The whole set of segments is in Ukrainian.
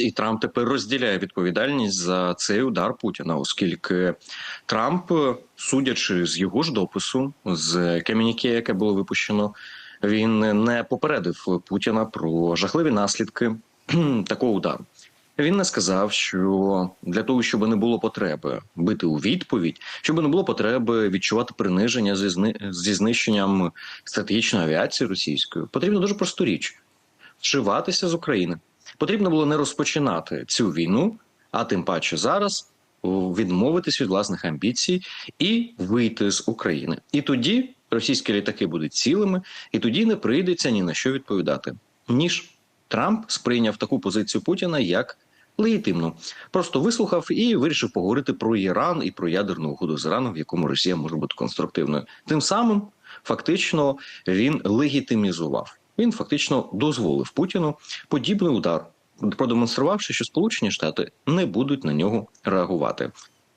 І Трамп тепер розділяє відповідальність за цей удар Путіна, оскільки Трамп, судячи з його ж допису, з комюніке, яке було випущено, він не попередив Путіна про жахливі наслідки такого удару. Він не сказав, що для того, щоб не було потреби бити у відповідь, щоб не було потреби відчувати приниження зі, зни- зі знищенням стратегічної авіації російської, потрібно дуже просту річ вшиватися з України. Потрібно було не розпочинати цю війну, а тим паче зараз відмовитись від власних амбіцій і вийти з України. І тоді російські літаки будуть цілими, і тоді не прийдеться ні на що відповідати. Ніж Трамп сприйняв таку позицію Путіна як легітимну. Просто вислухав і вирішив поговорити про Іран і про ядерну угоду з Іраном, в якому Росія може бути конструктивною. Тим самим фактично він легітимізував. Він фактично дозволив Путіну подібний удар, продемонструвавши, що Сполучені Штати не будуть на нього реагувати.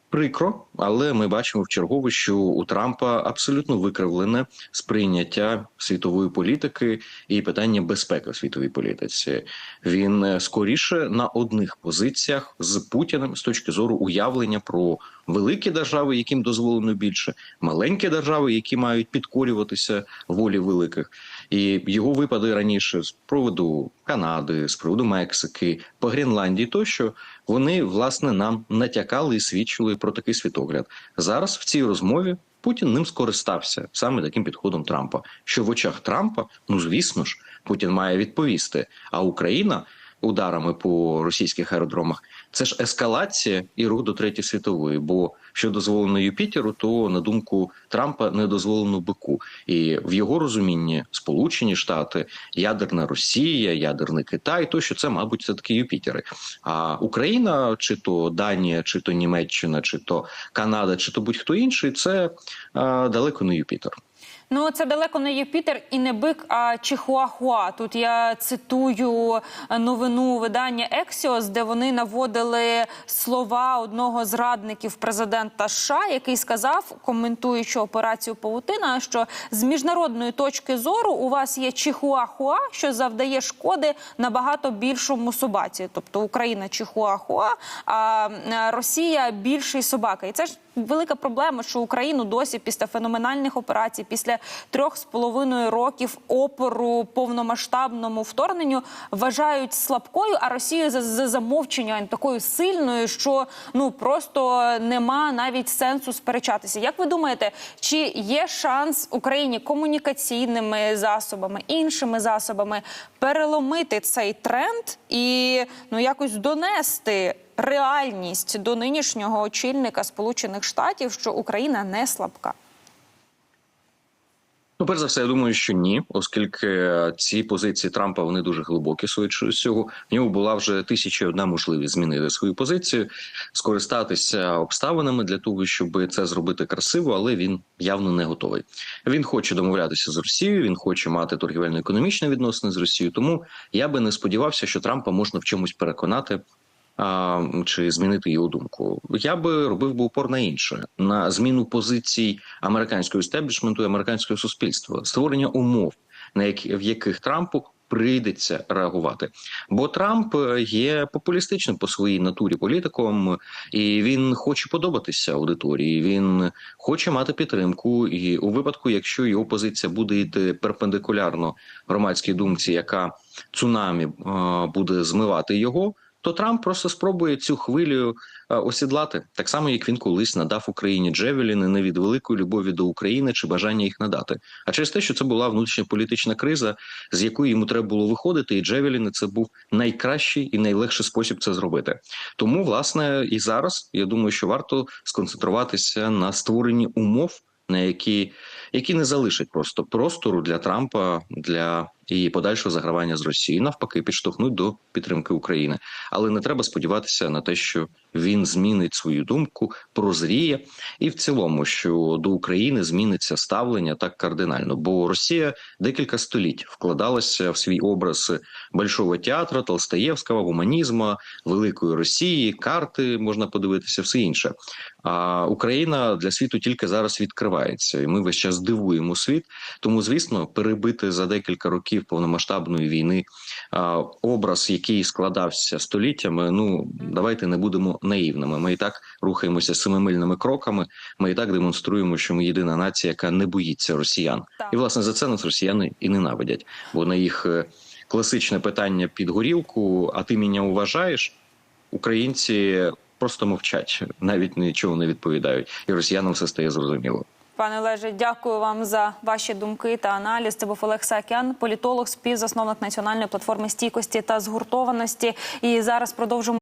Прикро, але ми бачимо в чергове, що у Трампа абсолютно викривлене сприйняття світової політики і питання безпеки в світовій політиці. Він е, скоріше на одних позиціях з Путіним з точки зору уявлення про великі держави, яким дозволено більше, маленькі держави, які мають підкорюватися волі великих. І його випади раніше з приводу Канади, з приводу Мексики, по Гренландії, тощо вони власне нам натякали і свідчили про такий світогляд. Зараз в цій розмові Путін ним скористався саме таким підходом Трампа. Що в очах Трампа, ну звісно ж, Путін має відповісти. А Україна ударами по російських аеродромах це ж ескалація і рух до третьої світової. Бо що дозволено Юпітеру, то на думку Трампа не дозволено бику. І в його розумінні Сполучені Штати, ядерна Росія, ядерний Китай, то що це, мабуть, все таки Юпітери. А Україна, чи то Данія, чи то Німеччина, чи то Канада, чи то будь-хто інший, це а, далеко не Юпітер. Ну, це далеко не Юпітер і не бик, а Чихуахуа. Тут я цитую новину видання Ексіос, де вони наводили слова одного з радників президента США, який сказав, коментуючи операцію Павутина, що з міжнародної точки зору у вас є Чихуахуа, що завдає шкоди набагато більшому собаці, тобто Україна Чихуахуа, а е, Росія більший собака. І це ж велика проблема, що Україну досі після феноменальних операцій, після трьох з половиною років опору повномасштабному вторгненню вважають слабкою, а Росію за, за замовчення такою сильною, що ну просто нема навіть сенсу сперечатися. Як ви думаєте, чи є шанс Україні комунікаційними засобами, іншими засобами переломити цей тренд і ну якось донести? Реальність до нинішнього очільника Сполучених Штатів, що Україна не слабка. Ну, перш за все, я думаю, що ні, оскільки ці позиції Трампа вони дуже глибокі. Швидше всього в нього була вже тисяча одна можливість змінити свою позицію, скористатися обставинами для того, щоб це зробити красиво, але він явно не готовий. Він хоче домовлятися з Росією, він хоче мати торгівельно-економічні відносини з Росією. Тому я би не сподівався, що Трампа можна в чомусь переконати. Чи змінити його думку. Я би робив би упор на інше на зміну позицій американського істеблішменту і американського суспільства, створення умов, на які в яких Трампу прийдеться реагувати. Бо Трамп є популістичним по своїй натурі політиком, і він хоче подобатися аудиторії. Він хоче мати підтримку. І у випадку, якщо його позиція буде йти перпендикулярно громадській думці, яка цунамі буде змивати його то Трамп просто спробує цю хвилю е, осідлати так само, як він колись надав Україні Джевеліни не від великої любові до України чи бажання їх надати, а через те, що це була внутрішня політична криза, з якої йому треба було виходити, і Джевеліни це був найкращий і найлегший спосіб це зробити. Тому, власне, і зараз я думаю, що варто сконцентруватися на створенні умов. На які які не залишать просто простору для Трампа для і подальшого загравання з Росією, навпаки, підштовхнуть до підтримки України. Але не треба сподіватися на те, що він змінить свою думку, прозріє, і в цілому, що до України зміниться ставлення так кардинально. Бо Росія декілька століть вкладалася в свій образ Большого театру, Толстаєвського, гуманізму, великої Росії, карти можна подивитися, все інше. А Україна для світу тільки зараз відкривається, і ми весь час дивуємо світ. Тому, звісно, перебити за декілька років років повномасштабної війни. Образ, який складався століттями. Ну давайте не будемо наївними. Ми і так рухаємося семимильними кроками. Ми і так демонструємо, що ми єдина нація, яка не боїться росіян. Так. І власне за це нас росіяни і ненавидять, бо на їх е, класичне питання під горілку, а ти мене вважаєш, українці просто мовчать, навіть нічого не відповідають, і росіянам все стає зрозуміло. Пане Олеже, дякую вам за ваші думки та аналіз. Це був Олег Сакян, політолог, співзасновник національної платформи стійкості та згуртованості. І зараз продовжимо.